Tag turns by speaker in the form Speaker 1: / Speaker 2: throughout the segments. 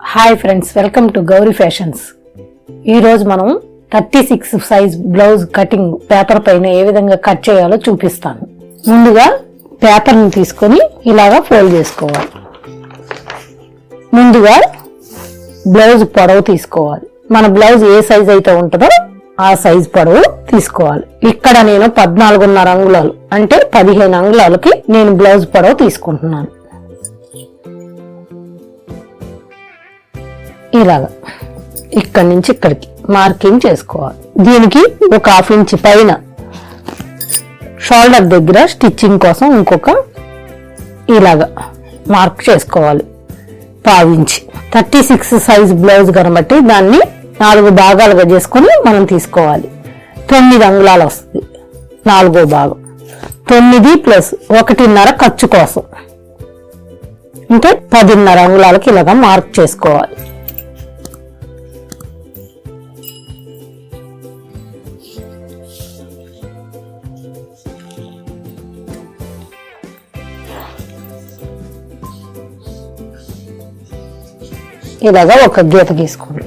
Speaker 1: Hi friends welcome to Gauri fashions ఈరోజు మనం thirty six size blouse cutting paper పైన ఏ విధంగా కట్ చేయాలో చూపిస్తాను. ముందుగా పేపర్ని తీసుకొని ఇలాగా ఫోల్డ్ చేసుకోవాలి. ముందుగా బ్లౌజ్ పొడవు తీసుకోవాలి. మన బ్లౌజ్ ఏ సైజ్ అయితే ఉంటుందో ఆ సైజ్ పొడవు తీసుకోవాలి. ఇక్కడ నేను పద్నాలుగున్నర అంగుళాలు అంటే పదిహేను అంగుళాలకి నేను బ్లౌజ్ పొడవు తీసుకుంటున్నాను. ఇలాగా. ఇక్కడి నుంచి ఇక్కడికి మార్కింగ్ చేసుకోవాలి. దీనికి ఒక హాఫ్ ఇంచ్ పైన షోల్డర్ దగ్గర స్టిచ్చింగ్ కోసం ఇంకొక ఇలాగా మార్క్ చేసుకోవాలి. పావించి థర్టీ సిక్స్ సైజ్ బ్లౌజ్ కనబట్టి దాన్ని నాలుగు భాగాలుగా చేసుకొని మనం తీసుకోవాలి. తొమ్మిది అంగుళాలు వస్తుంది. నాలుగో భాగం. తొమ్మిది ప్లస్ ఒకటిన్నర ఖర్చు కోసం. అంటే పదిన్నర అంగుళాలకి ఇలాగా మార్క్ చేసుకోవాలి. ఇలాగా ఒక గీత గీసుకోండి.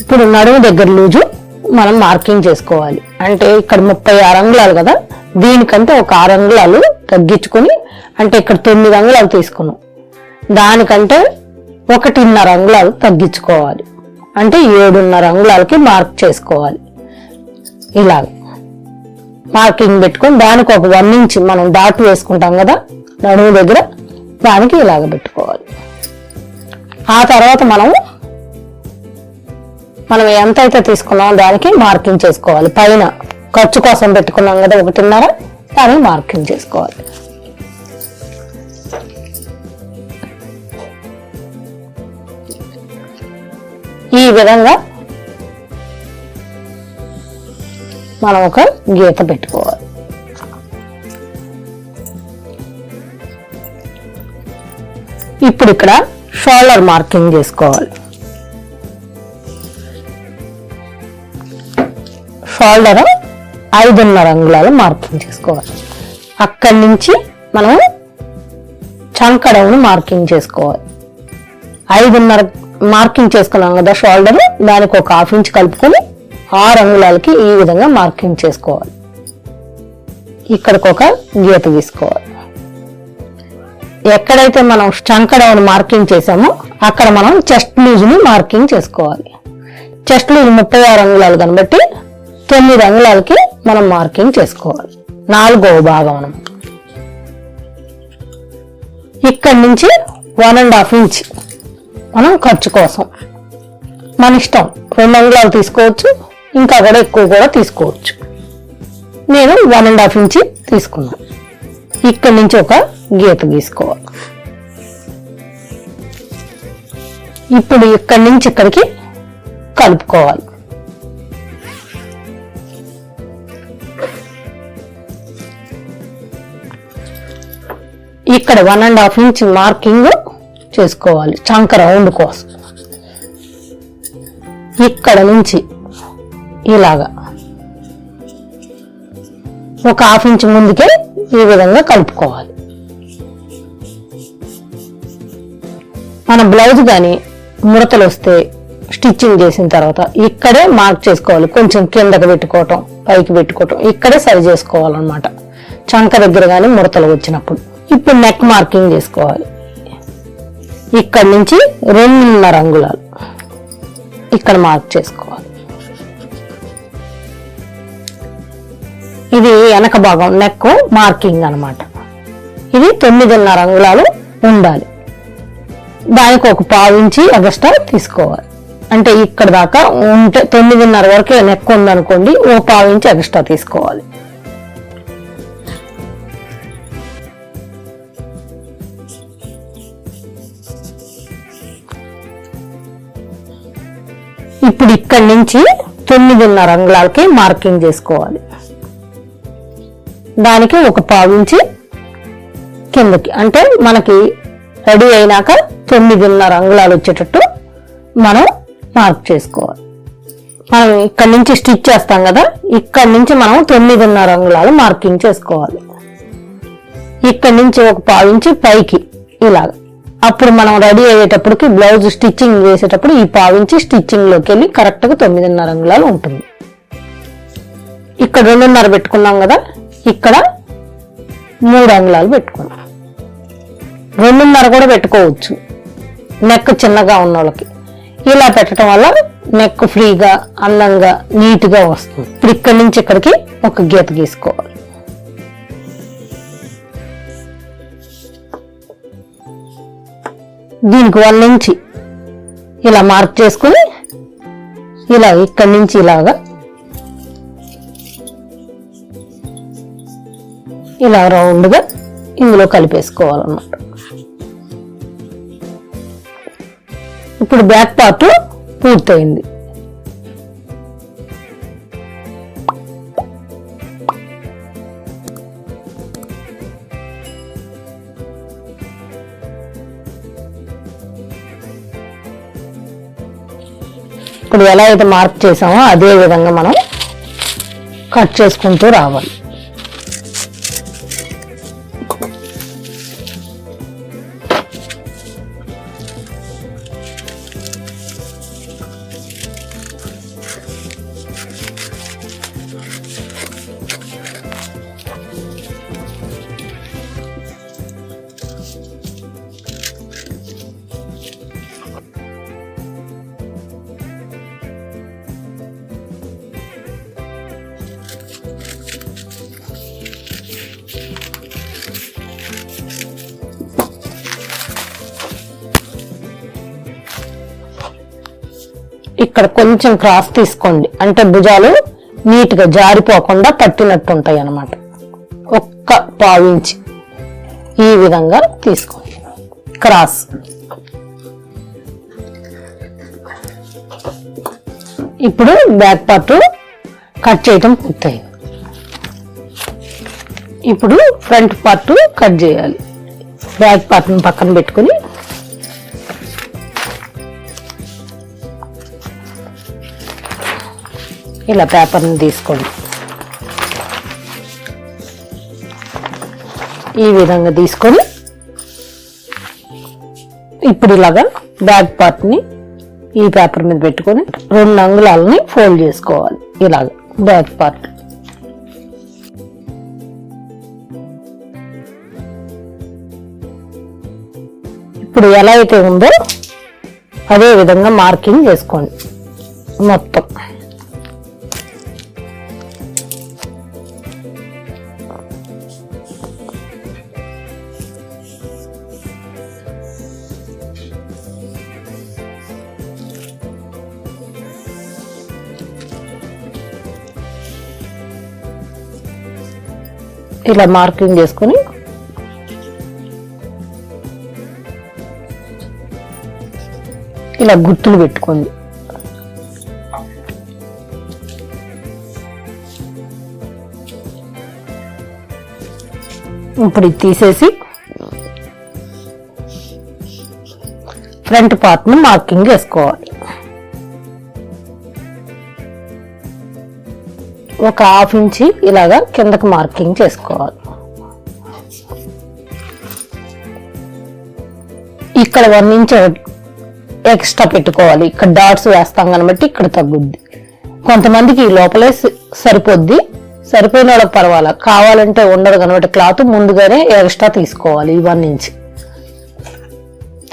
Speaker 1: ఇప్పుడు నడుము దగ్గర లూజు మనం మార్కింగ్ చేసుకోవాలి. అంటే ఇక్కడ ముప్పై ఆరు అంగుళాలు కదా దీనికంటే ఒక ఆరు అంగుళాలు తగ్గించుకొని అంటే ఇక్కడ తొమ్మిది అంగుళాలు తీసుకున్నాం. దానికంటే ఒకటిన్నర అంగుళాలు తగ్గించుకోవాలి. అంటే ఏడున్నర అంగుళాలకి మార్క్ చేసుకోవాలి. ఇలాగ. మార్కింగ్ పెట్టుకొని దానికి ఒక వన్ ఇంచ్ మనం డాట్ వేసుకుంటాం కదా నడుము దగ్గర దానికి ఇలాగ పెట్టుకోవాలి. ఆ తర్వాత మనం మనం ఎంత అయితే తీసుకున్నామో దానికి మార్కింగ్ చేసుకోవాలి. పైన ఖర్చు కోసం పెట్టుకున్నాం కదా ఒకటిన్నర దానికి మార్కింగ్ చేసుకోవాలి. ఈ విధంగా మనం ఒక గీత పెట్టుకోవాలి. ఇప్పుడు ఇక్కడ షోల్డర్ మార్కింగ్ చేసుకోవాలి. షోల్డర్ ఐదున్నర అంగుళాలు మార్కింగ్ చేసుకోవాలి. అక్కడి నుంచి మనం చంకడవును మార్కింగ్ చేసుకోవాలి. ఐదున్నర మార్కింగ్ చేసుకున్నాం కదా షోల్డర్ దానికి ఒక హాఫ్ ఇంచ్ కలుపుకొని ఆరు అంగుళాలకి ఈ విధంగా మార్కింగ్ చేసుకోవాలి. ఇక్కడికి ఒక గీత తీసుకోవాలి ఎక్కడైతే మనం చంకడవును మార్కింగ్ చేసామో అక్కడ మనం చెస్ట్ లూజ్ని మార్కింగ్ చేసుకోవాలి. చెస్ట్ లూజ్ ముప్పై ఆరు అంగుళాలు కనబట్టి తొమ్మిది అంగుళాలకి మనం మార్కింగ్ చేసుకోవాలి. నాలుగవ భాగం మనం ఇక్కడి నుంచి వన్ అండ్ హాఫ్ ఇంచ్ మనం ఖర్చు కోసం. మన ఇష్టం. రెండు అంగుళాలు తీసుకోవచ్చు. ఇంకా కూడా ఎక్కువ కూడా తీసుకోవచ్చు. నేను వన్ అండ్ హాఫ్ ఇంచి తీసుకున్నాను ఇక్కడి నుంచి ఒక గీత గీసుకోవాలి. ఇప్పుడు ఇక్కడి నుంచి ఇక్కడికి కలుపుకోవాలి. ఇక్కడ one and half inch marking చేసుకోవాలి. చంక రౌండ్ కోసం. ఇక్కడ నుంచి ఇలాగా. ఒక హాఫ్ ఇంచ్ ముందుకే ఈ విధంగా కలుపుకోవాలి. మన బ్లౌజ్ కానీ ముడతలు వస్తే స్టిచ్చింగ్ చేసిన తర్వాత ఇక్కడే మార్క్ చేసుకోవాలి. కొంచెం కిందకి పెట్టుకోవటం పైకి పెట్టుకోవటం ఇక్కడే సరి చేసుకోవాలన్నమాట. చంక దగ్గర కానీ ముడతలు వచ్చినప్పుడు. ఇప్పుడు నెక్ మార్కింగ్ చేసుకోవాలి. ఇక్కడ నుంచి రెండున్నర అంగుళాలు. ఇక్కడ మార్క్ చేసుకోవాలి. ఇది వెనక భాగం నెక్ మార్కింగ్ అన్నమాట. ఇది తొమ్మిదిన్నర అంగుళాలు ఉండాలి. దానికి ఒక పావించి ఎగస్ట్రా తీసుకోవాలి. అంటే ఇక్కడ దాకా ఉంటే తొమ్మిదిన్నర వరకే నెక్ ఉందనుకోండి ఓ పావించి ఇంచి ఎగస్ట్రా తీసుకోవాలి. ఇప్పుడు ఇక్కడి నుంచి తొమ్మిదిన్నర అంగుళాలకి మార్కింగ్ చేసుకోవాలి. దానికి ఒక పావించి కిందకి. అంటే మనకి రెడీ అయినాక తొమ్మిదిన్నర అంగుళాలు వచ్చేటట్టు మనం మార్క్ చేసుకోవాలి. మనం ఇక్కడ నుంచి స్టిచ్ చేస్తాం కదా ఇక్కడ నుంచి మనం తొమ్మిదిన్నర అంగుళాలు మార్కింగ్ చేసుకోవాలి. ఇక్కడ నుంచి ఒక పావించి పైకి ఇలాగ. అప్పుడు మనం రెడీ అయ్యేటప్పటికి బ్లౌజ్ స్టిచ్చింగ్ వేసేటప్పుడు ఈ పావించి స్టిచ్చింగ్లోకి వెళ్ళి కరెక్ట్గా తొమ్మిదిన్నర అంగుళాలు ఉంటుంది. ఇక్కడ రెండున్నర పెట్టుకున్నాం కదా ఇక్కడ మూడు అంగుళాలు పెట్టుకున్నాం రెండున్నర కూడా పెట్టుకోవచ్చు. నెక్ చిన్నగా ఉన్న వాళ్ళకి ఇలా పెట్టడం వల్ల నెక్ ఫ్రీగా అందంగా నీట్గా వస్తుంది. ఇప్పుడు ఇక్కడి నుంచి ఇక్కడికి ఒక గీత గీసుకోవాలి. దీనికి వన్ నుంచి ఇలా మార్క్ చేసుకుని ఇలా ఇక్కడి నుంచి ఇలాగా ఇలా రౌండ్గా ఇందులో కలిపేసుకోవాలన్నమాట. ఇప్పుడు బ్యాక్ పార్ట్ పూర్తయింది. ఇప్పుడు ఎలా అయితే మార్క్ చేసామో అదే విధంగా మనం కట్ చేసుకుంటూ రావాలి. ఇక్కడ కొంచెం క్రాస్ తీసుకోండి. అంటే భుజాలు నీట్గా జారిపోకుండా పట్టినట్టు ఉంటాయి అన్నమాట. ఒక్క పావించి ఈ విధంగా తీసుకోండి. క్రాస్. ఇప్పుడు బ్యాక్ పార్ట్ కట్ చేయటం పూర్తయింది. ఇప్పుడు ఫ్రంట్ పార్ట్ కట్ చేయాలి. బ్యాక్ పార్ట్ని పక్కన పెట్టుకుని ఇలా పేపర్ని తీసుకోండి. ఈ విధంగా తీసుకొని ఇప్పుడు ఇలాగా బ్యాక్ పార్ట్ని ఈ పేపర్ మీద పెట్టుకొని రెండు అంగుళాలని ఫోల్డ్ చేసుకోవాలి. ఇలాగ బ్యాక్ పార్ట్. ఇప్పుడు ఎలా అయితే ఉందో అదే విధంగా మార్కింగ్ చేసుకోండి. మొత్తం. ఇలా మార్కింగ్ చేసుకొని ఇలా గుర్తులు పెట్టుకోండి. ఇప్పుడు ఇది తీసేసి ఫ్రంట్ పార్ట్ను మార్కింగ్ వేసుకోవాలి ఒక హాఫ్ ఇంచి ఇలాగా కిందకి మార్కింగ్ చేసుకోవాలి. ఇక్కడ వన్ ఇంచ్ ఎక్స్ట్రా పెట్టుకోవాలి. ఇక్కడ డాట్స్ వేస్తాం కాబట్టి ఇక్కడ తగ్గుద్ది. కొంతమందికి ఈ లోపలే సరిపోద్ది. సరిపోయిన వాళ్ళకి పర్వాలా. కావాలంటే ఉండదు కనబట్టి క్లాత్ ముందుగానే ఎక్స్ట్రా తీసుకోవాలి ఈ వన్ ఇంచ్.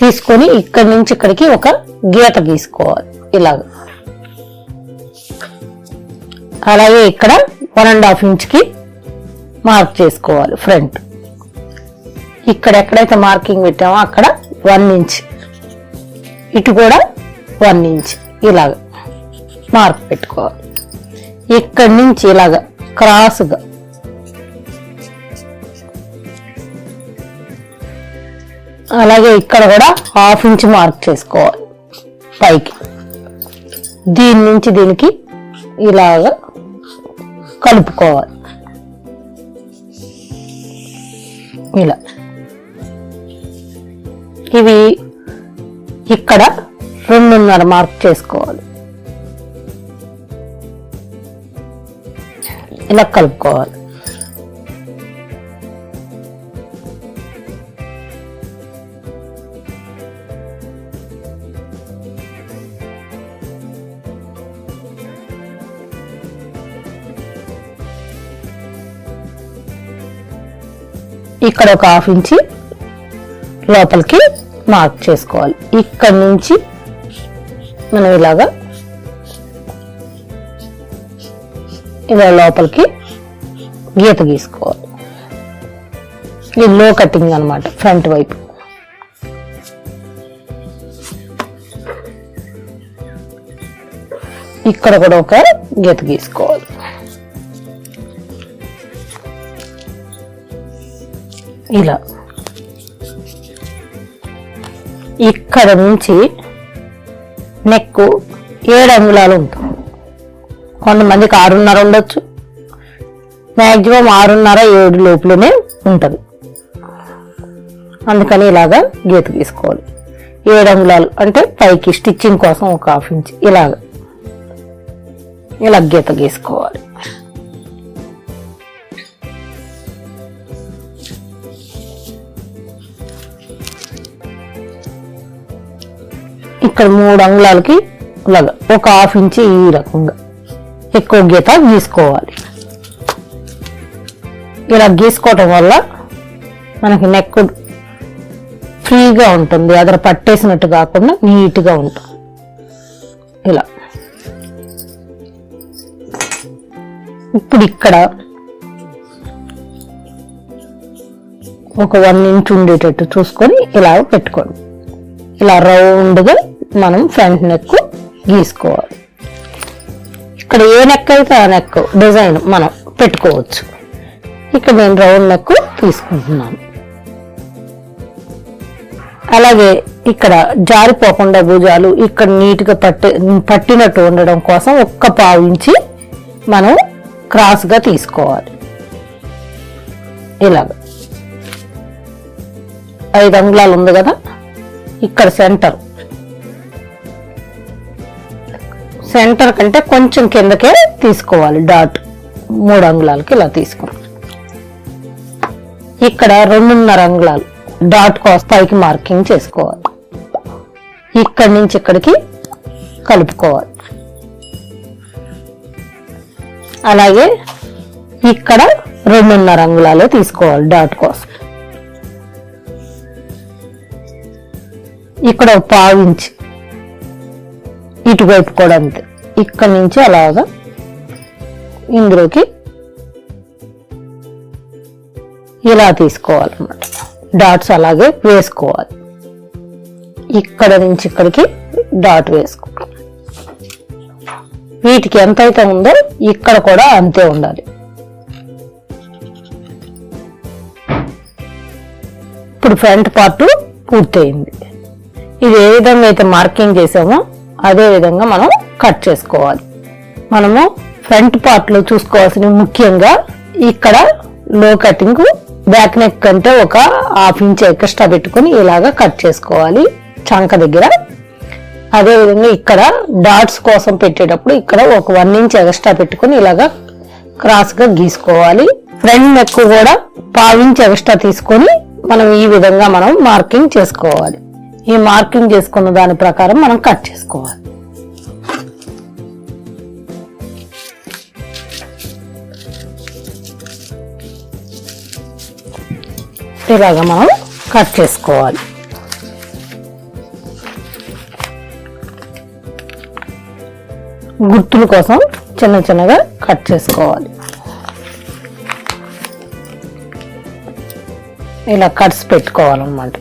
Speaker 1: తీసుకొని ఇక్కడి నుంచి ఇక్కడికి ఒక గీత గీసుకోవాలి. ఇలాగా. అలాగే ఇక్కడ వన్ అండ్ హాఫ్ ఇంచ్కి మార్క్ చేసుకోవాలి ఫ్రంట్ ఇక్కడ ఎక్కడైతే మార్కింగ్ పెట్టామో అక్కడ వన్ ఇంచ్ ఇటు కూడా వన్ ఇంచ్ ఇలాగ మార్క్ పెట్టుకోవాలి. ఇక్కడి నుంచి ఇలాగ క్రాస్గా అలాగే ఇక్కడ కూడా హాఫ్ ఇంచ్ మార్క్ చేసుకోవాలి పైకి. దీని నుంచి దీనికి ఇలాగా కలుపుకోవాలి. ఇలా. ఇవి ఇక్కడ రెండున్నర మార్క్ చేసుకోవాలి. ఇలా కలుపుకోవాలి. ఇక్కడ ఒక హాఫ్ ఇంచి లోపలికి మార్క్ చేసుకోవాలి. ఇక్కడ నుంచి మనం ఇలాగా ఇలా లోపలికి గీత గీసుకోవాలి. ఇది లో కటింగ్ అన్నమాట ఫ్రంట్ వైపు. ఇక్కడ కూడా ఒక గీత గీసుకోవాలి. ఇలా. ఇక్కడ నుంచి నెక్ ఏడు అంగుళాలు ఉంటుంది కొంతమందికి ఆరున్నర ఉండొచ్చు. మ్యాక్సిమం ఆరున్నర ఏడు లోపలనే ఉంటుంది. అందుకని ఇలాగా గీత గీసుకోవాలి. ఏడు అంగుళాలు అంటే పైకి స్టిచ్చింగ్ కోసం ఒక హాఫ్ ఇంచ్ ఇలాగ. ఇలా గీత గీసుకోవాలి. ఇక్కడ మూడు అంగుళాలకి ఇలాగా ఒక హాఫ్ ఇంచ్ ఈ రకంగా. ఎక్కువ గీత గీసుకోవాలి. ఇలా గీసుకోవటం వల్ల మనకి నెక్ ఫ్రీగా ఉంటుంది. అదర పట్టేసినట్టు కాకుండా నీట్గా ఉంటుంది. ఇలా. ఇప్పుడు ఇక్కడ ఒక వన్ ఇంచ్ ఉండేటట్టు చూసుకొని ఇలా పెట్టుకోండి. ఇలా రౌండ్గా మనం ఫ్రంట్ నెక్ గీసుకోవాలి. ఇక్కడ ఏ నెక్ అయితే ఆ నెక్ డిజైన్ మనం పెట్టుకోవచ్చు. ఇక్కడ నేను రౌండ్ నెక్ తీసుకుంటున్నాను. అలాగే ఇక్కడ జారిపోకుండా భుజాలు ఇక్కడ నీట్గా పట్టి పట్టినట్టు ఉండడం కోసం ఒక్క పావు ఇంచి మనం క్రాస్గా తీసుకోవాలి. ఇలాగ. ఐదు అంగుళాలు ఉంది కదా? ఇక్కడ సెంటర్. సెంటర్ కంటే కొంచెం కిందకే తీసుకోవాలి డాట్. మూడు అంగుళాలకి ఇలా తీసుకోవాలి ఇక్కడ రెండున్నర అంగుళాలు. డాట్ కోసం మార్కింగ్ చేసుకోవాలి. ఇక్కడి నుంచి ఇక్కడికి కలుపుకోవాలి. అలాగే ఇక్కడ రెండున్నర అంగుళాలు తీసుకోవాలి డాట్ కోసం. ఇక్కడ ఒక పావు ఇటువైపు కూడా అంతే. ఇక్కడ నుంచి అలాగా ఇందులోకి ఇలా తీసుకోవాలన్నమాట. డాట్స్ అలాగే వేసుకోవాలి. ఇక్కడ నుంచి ఇక్కడికి డాట్ వేసుకోవాలి. వీటికి ఎంతైతే ఉందో ఇక్కడ కూడా అంతే ఉండాలి. ఇప్పుడు ఫ్రంట్ పార్ట్ పూర్తయింది. ఇది ఏ విధంగా అయితే మార్కింగ్ చేసామో అదే విధంగా మనం కట్ చేసుకోవాలి. మనము ఫ్రంట్ పార్ట్లో చూసుకోవాల్సినవి చూసుకోవాల్సిన ముఖ్యంగా ఇక్కడ లో కటింగ్ బ్యాక్ నెక్ కంటే ఒక హాఫ్ ఇంచ్ ఎక్స్ట్రా పెట్టుకొని ఇలాగా కట్ చేసుకోవాలి చంక దగ్గర. అదే విధంగా ఇక్కడ డాట్స్ కోసం పెట్టేటప్పుడు ఇక్కడ ఒక వన్ ఇంచ్ ఎక్స్ట్రా పెట్టుకొని ఇలాగా క్రాస్గా గీసుకోవాలి. ఫ్రంట్ నెక్ కూడా పావించి ఎక్స్ట్రా తీసుకొని మనం ఈ విధంగా మనం మార్కింగ్ చేసుకోవాలి. ఈ మార్కింగ్ చేసుకున్న దాని ప్రకారం మనం కట్ చేసుకోవాలి. ఇలాగా మనం కట్ చేసుకోవాలి. గుర్తుల కోసం చిన్న చిన్నగా కట్ చేసుకోవాలి. ఇలా కట్స్ పెట్టుకోవాలన్నమాట.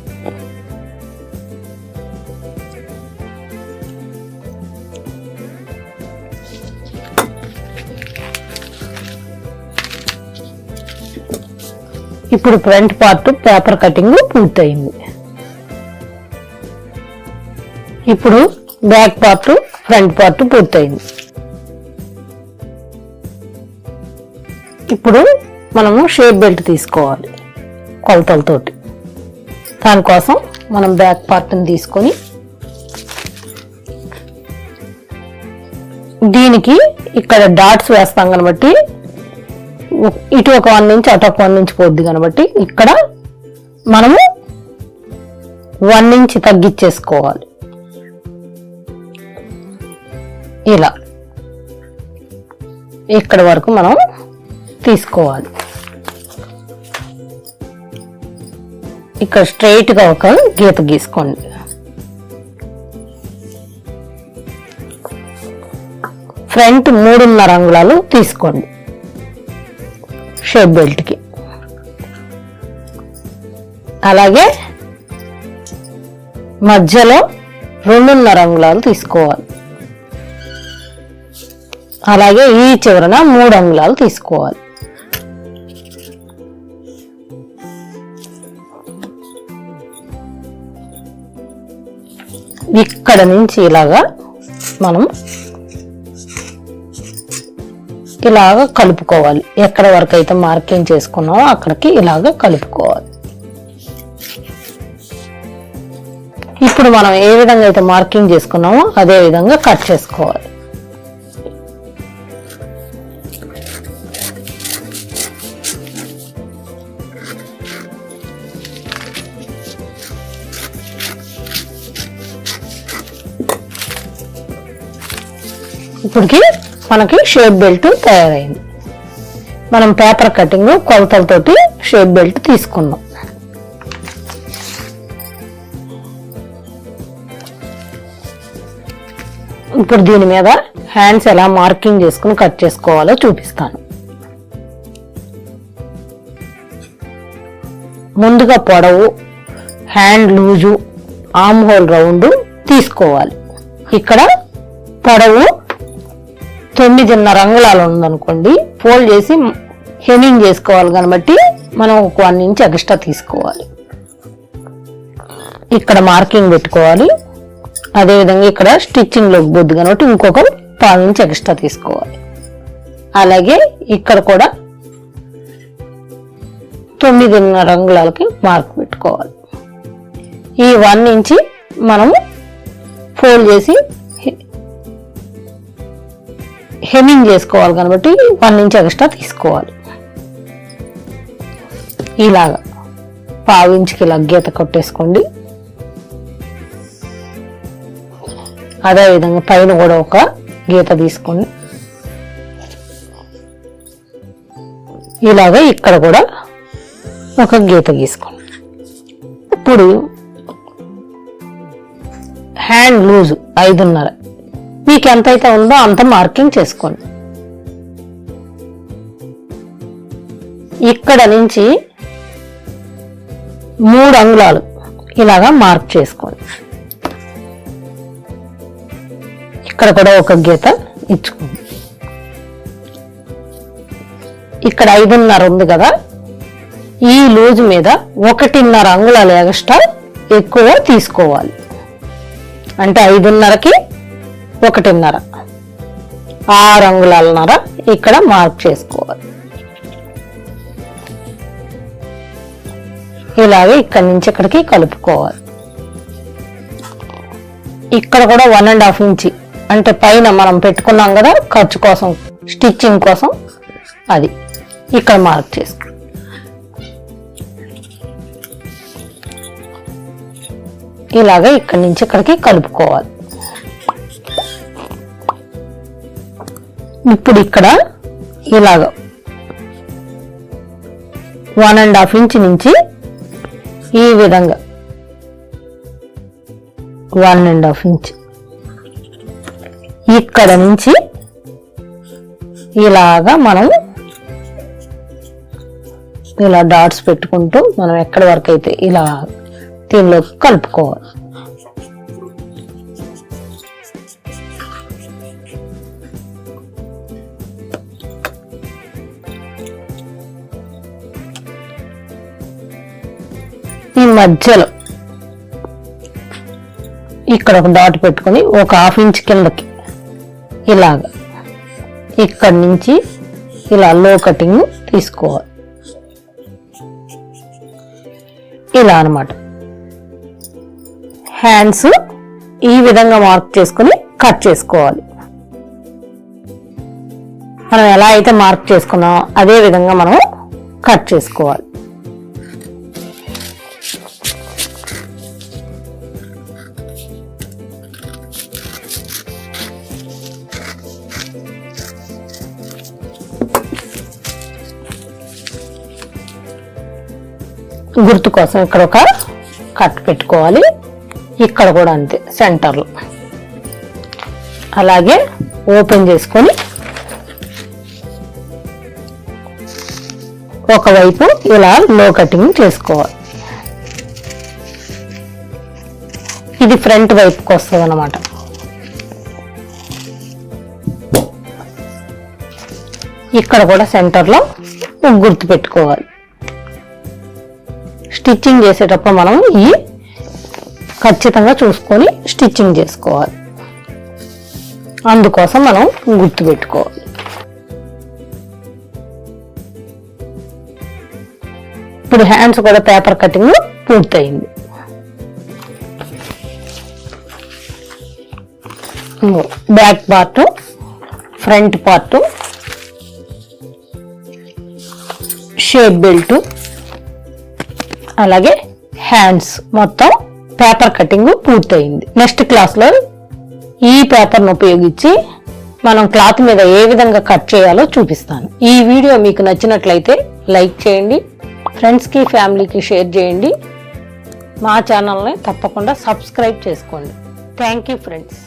Speaker 1: ఇప్పుడు ఫ్రంట్ పార్ట్ పేపర్ కటింగ్ పూర్తయింది. ఇప్పుడు బ్యాక్ పార్ట్ ఫ్రంట్ పార్ట్ పూర్తయింది. ఇప్పుడు మనము షేప్ బెల్ట్ తీసుకోవాలి కొలతలతోటి దానికోసం మనం బ్యాక్ పార్ట్ని తీసుకొని దీనికి ఇక్కడ డాట్స్ వేస్తాం కాబట్టి ఇటు ఒక వన్ ఇంచ్ అటు ఒక వన్ ఇంచ్ పోద్ది కాబట్టి ఇక్కడ మనము వన్ ఇంచ్ తగ్గించేసుకోవాలి. ఇలా. ఇక్కడ వరకు మనం తీసుకోవాలి. ఇక్కడ స్ట్రైట్గా ఒక గీత గీసుకోండి. ఫ్రంట్ మూడున్నర అంగుళాలు తీసుకోండి. షేప్ బెల్ట్కి. అలాగే మధ్యలో రెండున్నర అంగుళాలు తీసుకోవాలి. అలాగే ఈ చివరన మూడు అంగుళాలు తీసుకోవాలి. ఇక్కడ నుంచి ఇలాగా మనం ఇలాగ కలుపుకోవాలి. ఎక్కడ వరకు అయితే మార్కింగ్ చేసుకున్నామో అక్కడికి ఇలాగ కలుపుకోవాలి. ఇప్పుడు మనం ఏ విధంగా అయితే మార్కింగ్ చేసుకున్నామో అదే విధంగా కట్ చేసుకోవాలి. ఇప్పటికి మనకి షేప్ బెల్ట్ తయారైంది. మనం పేపర్ కటింగ్ కొలతలతోటి షేప్ బెల్ట్ తీసుకున్నాం ఇప్పుడు దీని మీద హ్యాండ్స్ ఎలా మార్కింగ్ చేసుకుని కట్ చేసుకోవాలో చూపిస్తాను. ముందుగా పొడవు hand loose arm hole round తీసుకోవాలి. ఇక్కడ పొడవు తొమ్మిదిన్నర అంగుళాలు ఉందనుకోండి ఫోల్డ్ చేసి హెమింగ్ చేసుకోవాలి కాబట్టి మనం ఒక వన్ ఇంచ్ ఎక్స్ట్రా తీసుకోవాలి. ఇక్కడ మార్కింగ్ పెట్టుకోవాలి. అదేవిధంగా ఇక్కడ స్టిచ్చింగ్లోకి బొద్దు కాబట్టి ఇంకొక పావు ఇంచ్ ఎక్స్ట్రా తీసుకోవాలి. అలాగే ఇక్కడ కూడా తొమ్మిదిన్నర అంగుళాలకి మార్క్ పెట్టుకోవాలి. ఈ వన్ ఇంచి మనము ఫోల్డ్ చేసి హెమింగ్ చేసుకోవాలి కాబట్టి వన్ ఇంచ్ ఎక్స్ట్రా తీసుకోవాలి. ఇలాగా పావు ఇంచుకి ఇలా గీత కొట్టేసుకోండి. అదేవిధంగా పైన కూడా ఒక గీత తీసుకోండి. ఇలాగ ఇక్కడ కూడా ఒక గీత గీసుకోండి. ఇప్పుడు హ్యాండ్ లూజ్ ఐదున్నర. మీకు ఎంతైతే ఉందో అంత మార్కింగ్ చేసుకోండి. ఇక్కడ నుంచి మూడు అంగుళాలు ఇలాగా మార్క్ చేసుకోండి. ఇక్కడ కూడా ఒక గీత ఇచ్చుకోండి. ఇక్కడ ఐదున్నర ఉంది కదా ఈ లూజ్ మీద ఒకటిన్నర అంగుళాలు ఎక్స్ట్రా ఎక్కువ తీసుకోవాలి. అంటే ఐదున్నరకి ఒకటిన్నర. ఆరు అంగుళాలన్నర ఇక్కడ మార్క్ చేసుకోవాలి. ఇలాగే ఇక్కడి నుంచి ఇక్కడికి కలుపుకోవాలి. ఇక్కడ కూడా వన్ అండ్ హాఫ్ ఇంచి. అంటే పైన మనం పెట్టుకున్నాం కదా ఖర్చు కోసం స్టిచ్చింగ్ కోసం అది. ఇక్కడ మార్క్ చేసుకో. ఇలాగ ఇక్కడి నుంచి ఇక్కడికి కలుపుకోవాలి. ఇప్పుడు ఇక్కడ ఇలాగ వన్ అండ్ హాఫ్ ఇంచ్ నుంచి ఈ విధంగా వన్ అండ్ హాఫ్ ఇంచ్ ఇక్కడ నుంచి ఇలాగా మనం ఇలా డాట్స్ పెట్టుకుంటూ మనం ఎక్కడి వరకు అయితే ఇలా దీనిలో కలుపుకోవాలి. మధ్యలో ఇక్కడ ఒక డాట్ పెట్టుకొని ఒక హాఫ్ ఇంచ్ కిందకి ఇలాగ ఇక్కడి నుంచి ఇలా లో కటింగ్ తీసుకోవాలి. ఇలా అన్నమాట. హ్యాండ్స్ ఈ విధంగా మార్క్ చేసుకొని కట్ చేసుకోవాలి. మనం ఎలా అయితే మార్క్ చేసుకున్నామో అదే విధంగా మనం కట్ చేసుకోవాలి. గుర్తు కోసం ఇక్కడ ఒక కట్ పెట్టుకోవాలి. ఇక్కడ కూడా అంతే సెంటర్లో అలాగే ఓపెన్ చేసుకొని ఒకవైపు ఇలా లో కటింగ్ చేసుకోవాలి. ఇది ఫ్రంట్ వైపుకి వస్తుంది అనమాట ఇక్కడ కూడా సెంటర్లో గుర్తు పెట్టుకోవాలి. స్టిచ్చింగ్ చేసేటప్పుడు మనం ఈ ఖచ్చితంగా చూసుకొని స్టిచ్చింగ్ చేసుకోవాలి. అందుకోసం మనం గుర్తు పెట్టుకోవాలి. ఇప్పుడు హ్యాండ్స్ కూడా పేపర్ కటింగ్ పూర్తయింది. Back part front part shape belt అలాగే హ్యాండ్స్ మొత్తం పేపర్ కటింగ్ పూర్తయింది. నెక్స్ట్ క్లాస్లో ఈ పేపర్ను ఉపయోగించి మనం క్లాత్ మీద ఏ విధంగా కట్ చేయాలో చూపిస్తాను. ఈ వీడియో మీకు నచ్చినట్లయితే లైక్ చేయండి ఫ్రెండ్స్కి ఫ్యామిలీకి షేర్ చేయండి. మా ఛానల్ని తప్పకుండా సబ్స్క్రైబ్ చేసుకోండి. Thank you friends